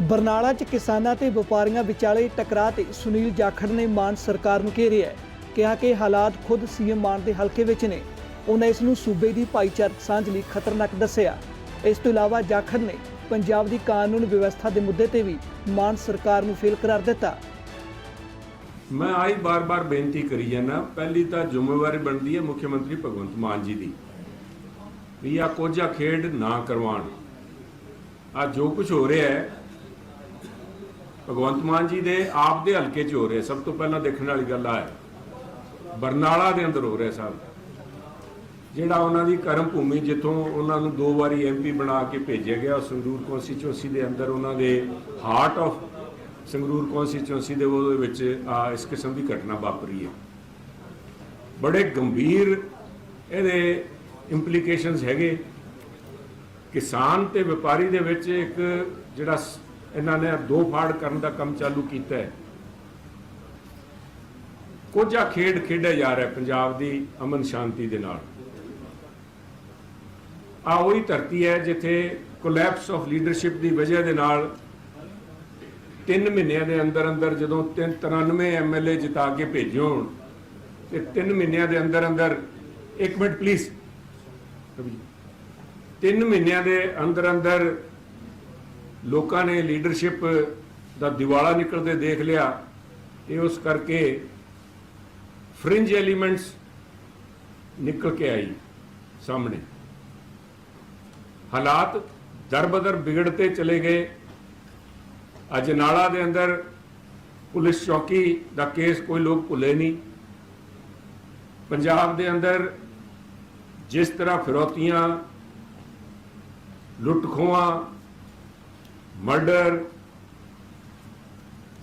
ਬਰਨਾਲਾ 'ਚ ਕਿਸਾਨਾਂ ਤੇ ਵਪਾਰੀਆਂ ਵਿਚਾਲੇ ਟਕਰਾਅ ਤੇ ਸੁਨੀਲ ਜਾਖੜ ਨੇ ਮਾਨ ਸਰਕਾਰ ਨੂੰ ਘੇਰਿਆ ਹੈ। ਕਿਹਾ ਕਿ ਹਾਲਾਤ ਖੁਦ ਸੀਐਮ ਮਾਨ ਦੇ ਹਲਕੇ ਵਿੱਚ ਨੇ। ਉਹਨਾਂ ਇਸ ਨੂੰ ਸੂਬੇ ਦੀ ਭਾਈਚਾਰਕ ਸਾਂਝ ਲਈ ਖਤਰਨਾਕ ਦੱਸਿਆ। ਇਸ ਤੋਂ ਇਲਾਵਾ ਜਾਖੜ ਨੇ ਪੰਜਾਬ ਦੀ ਕਾਨੂੰਨ ਵਿਵਸਥਾ ਦੇ ਮੁੱਦੇ ਤੇ ਵੀ ਮਾਨ ਸਰਕਾਰ ਨੂੰ ਫੇਲ ਕਰਾਰ ਦਿੱਤਾ। ਮੈਂ ਆਈ ਬਾਰ-ਬਾਰ ਬੇਨਤੀ ਕਰੀ ਜਾਂਦਾ। ਪਹਿਲੀ ਤਾਂ ਜ਼ਿੰਮੇਵਾਰੀ ਬਣਦੀ ਹੈ ਮੁੱਖ ਮੰਤਰੀ ਭਗਵੰਤ ਮਾਨ ਜੀ ਦੀ। ਵੀ ਆ ਕੋਝਾ ਖੇਡ ਨਾ ਕਰਵਾਉਣ। ਆ ਜੋ ਕੁਝ ਹੋ ਰਿਹਾ ਹੈ ਭਗਵੰਤ ਮਾਨ ਜੀ ਦੇ ਆਪ ਦੇ ਹਲਕੇ 'ਚ ਹੋ ਰਿਹਾ, ਸਭ ਤੋਂ ਪਹਿਲਾਂ ਦੇਖਣ ਵਾਲੀ ਗੱਲ ਆ ਹੈ ਬਰਨਾਲਾ ਦੇ ਅੰਦਰ ਹੋ ਰਿਹਾ ਸਾਹਿਬ ਜਿਹੜਾ ਉਹਨਾਂ ਦੀ ਕਰਮ ਭੂਮੀ ਜਿੱਥੋਂ ਉਹਨਾਂ ਨੂੰ ਦੋ ਵਾਰੀ ਐਮਪੀ ਬਣਾ ਕੇ ਭੇਜਿਆ ਗਿਆ ਸੰਗਰੂਰ ਕੌਂਸਟੀਚੁਐਂਸੀ ਦੇ ਅੰਦਰ ਉਹਨਾਂ ਦੇ ਹਾਰਟ ਆਫ ਸੰਗਰੂਰ ਕੌਂਸਟੀਚੁਐਂਸੀ ਦੇ ਉਹਦੇ ਵਿੱਚ, ਆ, ਇਸ ਕਿਸਮ ਦੀ ਘਟਨਾ ਵਾਪਰੀ ਹੈ। ਬੜੇ ਗੰਭੀਰ ਇਹਦੇ ਇੰਪਲੀਕੇਸ਼ਨਸ ਹੈਗੇ। ਕਿਸਾਨ ਤੇ ਵਪਾਰੀ ਦੇ ਵਿੱਚ ਇੱਕ ਜਿਹੜਾ ਇਹਨਾਂ ਨੇ ਦੋ ਫਾੜ ਕਰਨ ਦਾ ਕੰਮ ਚਾਲੂ ਕੀਤਾ ਹੈ। ਕੋਝਾ ਖੇਡ ਖੇਡਿਆ ਜਾ ਰਿਹਾ ਪੰਜਾਬ ਦੀ ਅਮਨ ਸ਼ਾਂਤੀ ਦੇ ਨਾਲ। ਆ ਉਹੀ ਧਰਤੀ ਹੈ ਜਿੱਥੇ ਕੋਲੈਪਸ ਆਫ ਲੀਡਰਸ਼ਿਪ ਦੀ ਵਜ੍ਹਾ ਦੇ ਨਾਲ 3 ਮਹੀਨਿਆਂ ਦੇ ਅੰਦਰ ਅੰਦਰ ਜਦੋਂ 93 ਐਮਐਲਏ ਜਿਤਾ ਕੇ ਭੇਜੇ ਹੋਣ, ਤੇ 3 ਮਹੀਨਿਆਂ ਦੇ ਅੰਦਰ ਅੰਦਰ 1 ਮਿੰਟ ਪਲੀਜ਼ 3 ਮਹੀਨਿਆਂ ਦੇ ਅੰਦਰ ਅੰਦਰ ਲੋਕਾਂ ਨੇ ਲੀਡਰਸ਼ਿਪ ਦਾ ਦਿਵਾਲਾ ਨਿਕਲਦੇ ਦੇਖ ਲਿਆ। ਇਹ ਉਸ ਕਰਕੇ ਫ੍ਰਿੰਜ ਐਲੀਮੈਂਟਸ ਨਿਕਲ ਕੇ ਆਈ ਸਾਹਮਣੇ। ਹਾਲਾਤ ਦਰਬਦਰ ਵਿਗੜਤੇ ਚਲੇ ਗਏ। ਅਜਨਾਲਾ ਦੇ ਅੰਦਰ ਪੁਲਿਸ ਚੌਕੀ ਦਾ ਕੇਸ ਕੋਈ ਲੋਕ ਭੁੱਲੇ ਨਹੀਂ। ਪੰਜਾਬ ਦੇ ਅੰਦਰ ਜਿਸ ਤਰ੍ਹਾਂ ਫਿਰੌਤੀਆਂ, ਲੁੱਟ ਖੋਹਾਂ ਮਰਡਰ,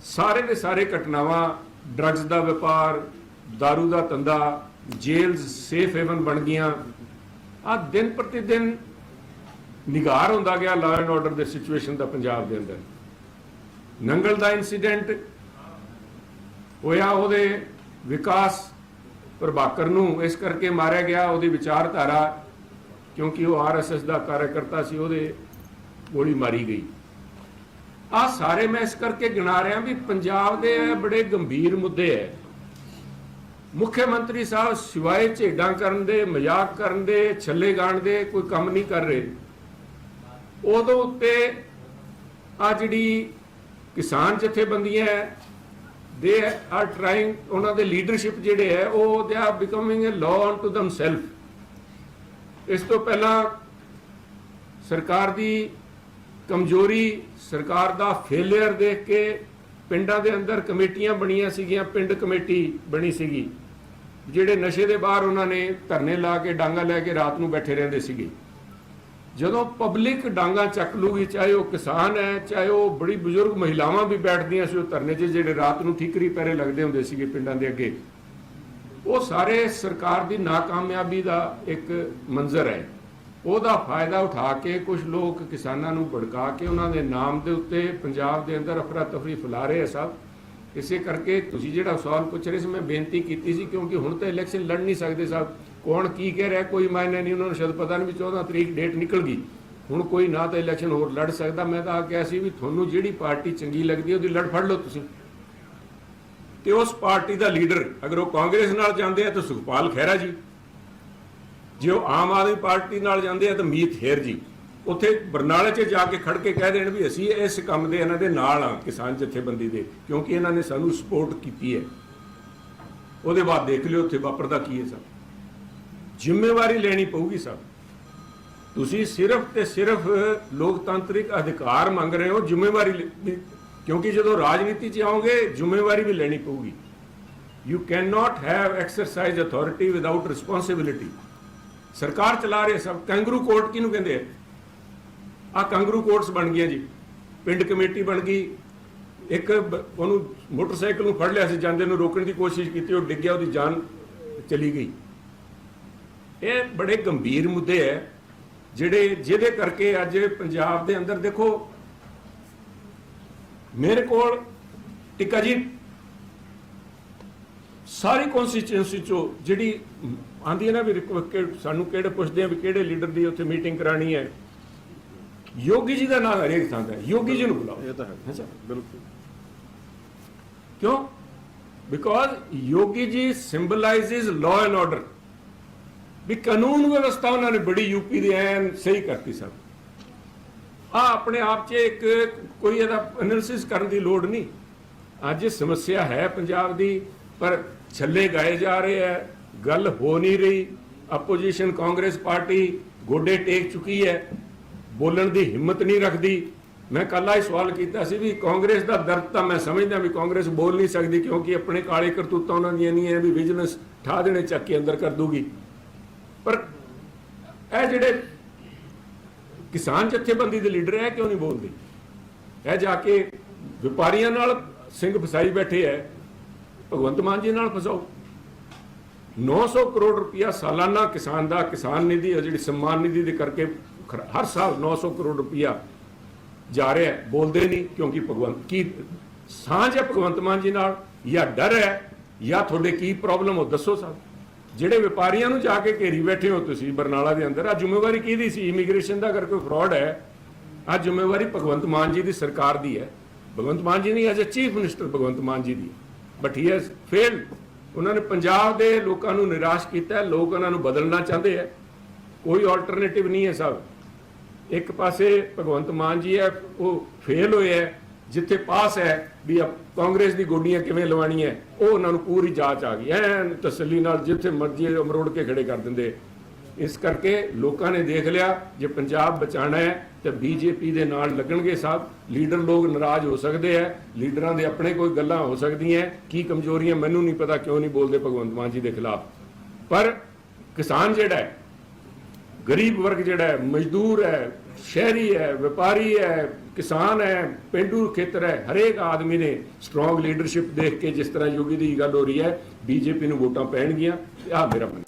ਸਾਰੇ ਦੇ ਸਾਰੇ ਘਟਨਾਵਾਂ ਡਰੱਗਸ ਦਾ ਵਪਾਰ, दारू ਦਾ ਧੰਦਾ ਜੇਲਸ ਸੇਫ ਹੈਵਨ ਬਣ ਗਈਆਂ। ਆ ਦਿਨ ਪ੍ਰਤੀ ਦਿਨ ਨਿਗਾਰ ਹੁੰਦਾ ਗਿਆ ਲਾਅ ਐਂਡ ਆਰਡਰ ਦੇ ਸਿਚੁਏਸ਼ਨ ਦਾ ਪੰਜਾਬ ਦੇ ਅੰਦਰ। ਨੰਗਲ ਦਾ ਇਨਸੀਡੈਂਟ ਹੋਇਆ ਉਹਦੇ ਵਿਕਾਸ ਪ੍ਰਭਾਕਰ ਨੂੰ, ਇਸ ਕਰਕੇ ਮਾਰਿਆ ਗਿਆ ਉਹਦੀ ਵਿਚਾਰਧਾਰਾ, ਕਿਉਂਕਿ ਉਹ ਆਰਐਸਐਸ ਦਾ ਕਾਰਜਕਰਤਾ ਸੀ, ਉਹਦੇ ਗੋਲੀ ਮਾਰੀ ਗਈ। ਆ ਸਾਰੇ ਮੈਂ ਇਸ ਕਰਕੇ ਗਿਣਾ ਰਿਹਾ ਵੀ ਪੰਜਾਬ ਦੇ ਬੜੇ ਗੰਭੀਰ ਮੁੱਦੇ ਹੈ ਮੁੱਖ ਮੰਤਰੀ ਸਾਹਿਬ ਸਿਵਾਏ ਝੇਡਾਂ ਕਰਨ ਦੇ, ਮਜ਼ਾਕ ਕਰਨ ਦੇ, ਛੱਲੇ ਗਾਣ ਦੇ ਕੋਈ ਕੰਮ ਨਹੀਂ ਕਰ ਰਹੇ। ਉਦੋਂ ਉੱਤੇ ਆ ਜਿਹੜੀ ਕਿਸਾਨ ਜਥੇਬੰਦੀਆਂ ਹੈ ਦੇ ਆਰ ਟ੍ਰਾਈਂਗ ਉਹਨਾਂ ਦੇ ਲੀਡਰਸ਼ਿਪ ਜਿਹੜੇ ਹੈ ਉਹ they are becoming a law to themselves ਇਸ ਤੋਂ ਪਹਿਲਾਂ ਸਰਕਾਰ ਦੀ ਕਮਜ਼ੋਰੀ ਸਰਕਾਰ ਦਾ ਫੇਲਿਅਰ ਦੇਖ ਕੇ ਪਿੰਡਾਂ ਦੇ ਅੰਦਰ ਕਮੇਟੀਆਂ ਬਣੀਆਂ ਸੀਗੀਆਂ, ਪਿੰਡ ਕਮੇਟੀ ਬਣੀ ਸੀਗੀ। ਜਿਹੜੇ ਨਸ਼ੇ ਦੇ ਬਾਹਰ ਉਹਨਾਂ ਨੇ ਧਰਨੇ ਲਾ ਕੇ, ਡਾਂਗਾ ਲੈ ਕੇ ਰਾਤ ਨੂੰ ਬੈਠੇ ਰਹਿੰਦੇ ਸੀਗੇ। ਜਦੋਂ ਪਬਲਿਕ ਡਾਂਗਾ ਚੱਕ ਲੂਗੀ, ਚਾਹੇ ਉਹ ਕਿਸਾਨ ਹੈ, ਚਾਹੇ ਉਹ ਬੜੀ ਬਜ਼ੁਰਗ ਮਹਿਲਾਵਾਂ ਵੀ ਬੈਠਦੀਆਂ ਸੀ, ਉਹ ਧਰਨੇ 'ਚ ਜਿਹੜੇ ਰਾਤ ਨੂੰ ਠੀਕਰੀ ਪੈਰੇ ਲੱਗਦੇ ਹੁੰਦੇ ਸੀਗੇ ਪਿੰਡਾਂ ਦੇ ਅੱਗੇ। ਉਹ ਸਾਰੇ ਸਰਕਾਰ ਦੀ ਨਾਕਾਮਯਾਬੀ ਦਾ ਇੱਕ ਮੰਜ਼ਰ ਹੈ। ਉਹਦਾ ਫਾਇਦਾ ਉਠਾ ਕੇ ਕੁਝ ਲੋਕ ਕਿਸਾਨਾਂ ਨੂੰ ਭੜਕਾ ਕੇ ਉਹਨਾਂ ਦੇ ਨਾਮ ਦੇ ਉੱਤੇ ਪੰਜਾਬ ਦੇ ਅੰਦਰ ਅਫਰਾ ਤਫਰੀ ਫੈਲਾ ਰਹੇ ਆ ਸਾਹਿਬ ਇਸੇ ਕਰਕੇ ਤੁਸੀਂ ਜਿਹੜਾ ਸਵਾਲ ਪੁੱਛ ਰਹੇ ਸੀ, ਮੈਂ ਬੇਨਤੀ ਕੀਤੀ ਸੀ, ਕਿਉਂਕਿ ਹੁਣ ਤਾਂ ਇਲੈਕਸ਼ਨ ਲੜ ਨਹੀਂ ਸਕਦੇ ਸਾਹਿਬ ਕੌਣ ਕੀ ਕਹਿ ਰਿਹਾ, ਕੋਈ ਮਾਇਨੇ ਨਹੀਂ, ਉਹਨਾਂ ਨੂੰ ਸ਼ਾਇਦ ਪਤਾ ਨਹੀਂ ਵੀ 14 ਤਰੀਕ ਡੇਟ ਨਿਕਲ ਗਈ। ਹੁਣ ਕੋਈ ਨਾ ਤਾਂ ਇਲੈਕਸ਼ਨ ਹੋਰ ਲੜ ਸਕਦਾ। ਮੈਂ ਤਾਂ ਆ ਕਿਹਾ ਸੀ ਵੀ ਤੁਹਾਨੂੰ ਜਿਹੜੀ ਪਾਰਟੀ ਚੰਗੀ ਲੱਗਦੀ ਉਹਦੀ ਲੜ ਫੜ ਲਓ ਤੁਸੀਂ। ਤੇ ਉਸ ਪਾਰਟੀ ਦਾ ਲੀਡਰ ਅਗਰ ਉਹ ਕਾਂਗਰਸ ਨਾਲ ਜਾਂਦੇ ਆ ਤਾਂ ਸੁਖਪਾਲ ਖਹਿਰਾ ਜੀ। ਜੇ ਉਹ ਆਮ ਆਦਮੀ ਪਾਰਟੀ ਨਾਲ ਜਾਂਦੇ ਆ ਤਾਂ ਮੀਤ ਹੇਰ ਜੀ, ਉੱਥੇ ਬਰਨਾਲੇ 'ਚ ਜਾ ਕੇ ਖੜ ਕੇ ਕਹਿ ਦੇਣ ਵੀ ਅਸੀਂ ਇਸ ਕੰਮ ਦੇ ਇਹਨਾਂ ਦੇ ਨਾਲ ਆ, ਕਿਸਾਨ ਜਥੇਬੰਦੀ ਦੇ, ਕਿਉਂਕਿ ਇਹਨਾਂ ਨੇ ਸਾਨੂੰ ਸਪੋਰਟ ਕੀਤੀ ਹੈ। ਉਹਦੇ ਬਾਅਦ ਦੇਖ ਲਿਓ ਉੱਥੇ ਵਾਪਰਦਾ ਕੀ ਹੈ ਸਭ। ਜ਼ਿੰਮੇਵਾਰੀ ਲੈਣੀ ਪਊਗੀ ਸਭ। ਤੁਸੀਂ ਸਿਰਫ ਤੇ ਸਿਰਫ ਲੋਕਤੰਤਰਿਕ ਅਧਿਕਾਰ ਮੰਗ ਰਹੇ ਹੋ, ਜ਼ਿੰਮੇਵਾਰੀ ਕਿਉਂਕਿ ਜਦੋਂ ਰਾਜਨੀਤੀ 'ਚ ਆਓਗੇ, ਜ਼ਿੰਮੇਵਾਰੀ ਵੀ ਲੈਣੀ ਪਊਗੀ। You can not have exercise authority without responsibility ਸਰਕਾਰ ਚਲਾ ਰਹੇ ਸਭ। ਕੰਗਰੂ ਕੋਰਟ ਕਿਹਨੂੰ ਕਹਿੰਦੇ ਆ? ਆ ਕੰਗਰੂ ਕੋਰਟਸ ਬਣ ਗਈਆਂ ਜੀ। ਪਿੰਡ ਕਮੇਟੀ ਬਣ ਗਈ। ਇੱਕ ਉਹਨੂੰ ਮੋਟਰਸਾਈਕਲ ਨੂੰ ਫੜ ਲਿਆ ਸੀ, ਜਾਂਦੇ ਨੂੰ ਰੋਕਣ ਦੀ ਕੋਸ਼ਿਸ਼ ਕੀਤੀ, ਉਹ ਡਿੱਗਿਆ ਉਹਦੀ ਜਾਨ ਚਲੀ ਗਈ। ਇਹ ਬੜੇ ਗੰਭੀਰ ਮੁੱਦੇ ਹੈ ਜਿਹੜੇ ਜਿਹਦੇ ਕਰਕੇ ਅੱਜ ਪੰਜਾਬ ਦੇ ਅੰਦਰ ਦੇਖੋ, ਮੇਰੇ ਕੋਲ ਟਿੱਕਾ ਜੀ, ਸਾਰੀ ਕਨਸਟੀਚੁਐਂਸੀ ਚੋਂ ਜਿਹੜੀ ਆਂਦੀ ਹੈ ਨਾ ਵੀ ਸਾਨੂੰ ਕਿਹੜੇ ਪੁੱਛਦੇ ਆ ਵੀ ਕਿਹੜੇ ਲੀਡਰ ਦੀ ਉੱਥੇ ਮੀਟਿੰਗ ਕਰਾਣੀ ਹੈ। ਯੋਗੀ ਜੀ ਦਾ ਨਾਮ ਹਰੇਕ ਥਾਂ ਤੇ ਹੈ। ਯੋਗੀ ਜੀ ਨੂੰ ਬੁਲਾਓ। ਇਹ ਤਾਂ ਹੈ। ਅੱਛਾ। ਬਿਲਕੁਲ। ਕਿਉਂ? Because Yogi ji symbolises law and order ਵੀ ਕਾਨੂੰਨ ਵਿਵਸਥਾ ਉਹਨਾਂ ਨੇ ਬੜੀ ਯੂਪੀ ਦੀ ਐਨ ਸਹੀ ਕਰਤੀ ਸਭ। ਆ ਆਪਣੇ ਆਪ 'ਚ ਇੱਕ ਕੋਈ ਇਹਦਾ ਐਨਾਲਿਸਿਸ ਕਰਨ ਦੀ ਲੋੜ ਨਹੀਂ। ਅੱਜ ਸਮੱਸਿਆ ਹੈ ਪੰਜਾਬ ਦੀ ਪਰ ਛੱਲੇ ਗਾਏ ਜਾ ਰਹੇ ਹੈ। ਗੱਲ ਹੋ ਨਹੀਂ ਰਹੀ। ਆਪੋਜੀਸ਼ਨ ਕਾਂਗਰਸ ਪਾਰਟੀ ਗੋਡੇ ਟੇਕ ਚੁੱਕੀ ਹੈ। ਬੋਲਣ ਦੀ ਹਿੰਮਤ ਨਹੀਂ ਰੱਖਦੀ। ਮੈਂ ਕੱਲ੍ਹ ਹੀ ਸਵਾਲ ਕੀਤਾ ਸੀ ਵੀ ਕਾਂਗਰਸ ਦਾ ਦਰਦ ਤਾਂ ਮੈਂ ਸਮਝਦਾ ਵੀ ਕਾਂਗਰਸ ਬੋਲ ਨਹੀਂ ਸਕਦੀ ਕਿਉਂਕਿ ਆਪਣੇ ਕਾਲੇ ਕਰਤੂਤਾਂ ਉਹਨਾਂ ਦੀਆਂ ਨਹੀਂ ਹੈ ਵੀ ਵਿਜੀਲੈਂਸ ਠਾ ਦੇਣੇ ਚੱਕ ਕੇ ਅੰਦਰ ਕਰ ਦੂਗੀ। ਪਰ ਇਹ ਜਿਹੜੇ ਕਿਸਾਨ ਜਥੇਬੰਦੀ ਦੇ ਲੀਡਰ ਹੈ ਕਿਉਂ ਨਹੀਂ ਬੋਲਦੇ? ਇਹ ਜਾ ਕੇ ਵਪਾਰੀਆਂ ਨਾਲ ਸਿੰਘ ਫਸਾਈ ਬੈਠੇ ਹੈ। ਭਗਵੰਤ ਮਾਨ ਜੀ ਨਾਲ ਫਸਾਓ। 900 ਕਰੋੜ ਰੁਪਇਆ ਸਾਲਾਨਾ ਕਿਸਾਨ ਦਾ, ਕਿਸਾਨ ਨਿਧੀ ਹੈ ਜਿਹੜੀ ਸਨਮਾਨ ਨਿਧੀ ਦੇ ਕਰਕੇ ਹਰ ਸਾਲ 900 ਕਰੋੜ ਰੁਪਇਆ ਜਾ ਰਿਹਾ ਹੈ। ਬੋਲਦੇ ਨਹੀਂ ਕਿਉਂਕਿ ਭਗਵੰਤ ਕੀ ਸਾਂਝ ਹੈ ਭਗਵੰਤ ਮਾਨ ਜੀ ਨਾਲ, ਜਾਂ ਡਰ ਹੈ, ਜਾਂ ਤੁਹਾਡੇ ਕੀ ਪ੍ਰੋਬਲਮ ਹੋ ਦੱਸੋ ਸਾਹਿਬ ਜਿਹੜੇ ਵਪਾਰੀਆਂ ਨੂੰ ਜਾ ਕੇ ਘੇਰੀ ਬੈਠੇ ਹੋ ਤੁਸੀਂ ਬਰਨਾਲਾ ਦੇ ਅੰਦਰ ਆ ਜ਼ਿੰਮੇਵਾਰੀ ਕਿਹਦੀ ਸੀ? ਇਮੀਗ੍ਰੇਸ਼ਨ ਦਾ ਅਗਰ ਕੋਈ ਫਰਾਡ ਹੈ ਆ ਜ਼ਿੰਮੇਵਾਰੀ ਭਗਵੰਤ ਮਾਨ ਜੀ ਦੀ ਸਰਕਾਰ ਦੀ ਹੈ। ਭਗਵੰਤ ਮਾਨ ਜੀ ਨਹੀਂ as a chief minister Bhagwant Mann ji the but he has failed ਉਹਨਾਂ ਨੇ ਪੰਜਾਬ ਦੇ ਲੋਕਾਂ ਨੂੰ ਨਿਰਾਸ਼ ਕੀਤਾ ਲੋਕ ਉਹਨਾਂ ਨੂੰ ਬਦਲਣਾ ਚਾਹੁੰਦੇ ਹੈ। ਕੋਈ ਆਲਟਰਨੇਟਿਵ ਨਹੀਂ ਹੈ ਸਭ। ਇੱਕ ਪਾਸੇ ਭਗਵੰਤ ਮਾਨ ਜੀ ਹੈ, ਉਹ ਫੇਲ ਹੋਏ ਹੈ, ਜਿੱਥੇ ਪਾਸ ਹੈ ਵੀ ਆ ਕਾਂਗਰਸ ਦੀ ਗੋਡੀਆਂ ਕਿਵੇਂ ਲਵਾਣੀਆਂ ਉਹ ਉਹਨਾਂ ਨੂੰ ਪੂਰੀ ਜਾਂਚ ਆ ਗਈ। ਐਨ ਤਸੱਲੀ ਨਾਲ ਜਿੱਥੇ ਮਰਜ਼ੀ ਅਮਰੋੜ ਕੇ ਖੜੇ ਕਰ ਦਿੰਦੇ। ਇਸ ਕਰਕੇ ਲੋਕਾਂ ਨੇ ਦੇਖ ਲਿਆ, ਜੇ ਪੰਜਾਬ ਬਚਾਣਾ ਹੈ, ਤੇ ਬੀਜੇਪੀ ਦੇ ਨਾਲ ਲੱਗਣਗੇ ਸਾਹਿਬ ਲੀਡਰ ਲੋਕ ਨਾਰਾਜ਼ ਹੋ ਸਕਦੇ ਹੈ, ਲੀਡਰਾਂ ਦੇ ਆਪਣੇ ਕੋਈ ਗੱਲਾਂ ਹੋ ਸਕਦੀਆਂ ਕੀ ਕਮਜ਼ੋਰੀਆਂ ਮੈਨੂੰ ਨਹੀਂ ਪਤਾ, ਕਿਉਂ ਨਹੀਂ ਬੋਲਦੇ ਭਗਵੰਤ ਮਾਨ ਜੀ ਦੇ ਖਿਲਾਫ। ਪਰ ਕਿਸਾਨ ਜਿਹੜਾ ਹੈ, ਗਰੀਬ ਵਰਗ ਜਿਹੜਾ ਹੈ, ਮਜ਼ਦੂਰ ਹੈ, ਸ਼ਹਿਰੀ ਹੈ, ਵਪਾਰੀ ਹੈ, ਕਿਸਾਨ ਹੈ, ਪਿੰਡੂ ਖੇਤਰ ਹੈ, ਹਰੇਕ ਆਦਮੀ ਨੇ ਸਟਰੋਂਗ ਲੀਡਰਸ਼ਿਪ ਦੇਖ ਕੇ ਜਿਸ ਤਰ੍ਹਾਂ ਯੋਗੀ ਦੀ ਗੱਲ ਹੋ ਰਹੀ ਹੈ, ਬੀਜੇਪੀ ਨੂੰ ਵੋਟਾਂ ਪੈਣਗੀਆਂ ਤੇ ਆ ਮੇਰਾ ਮੰਨ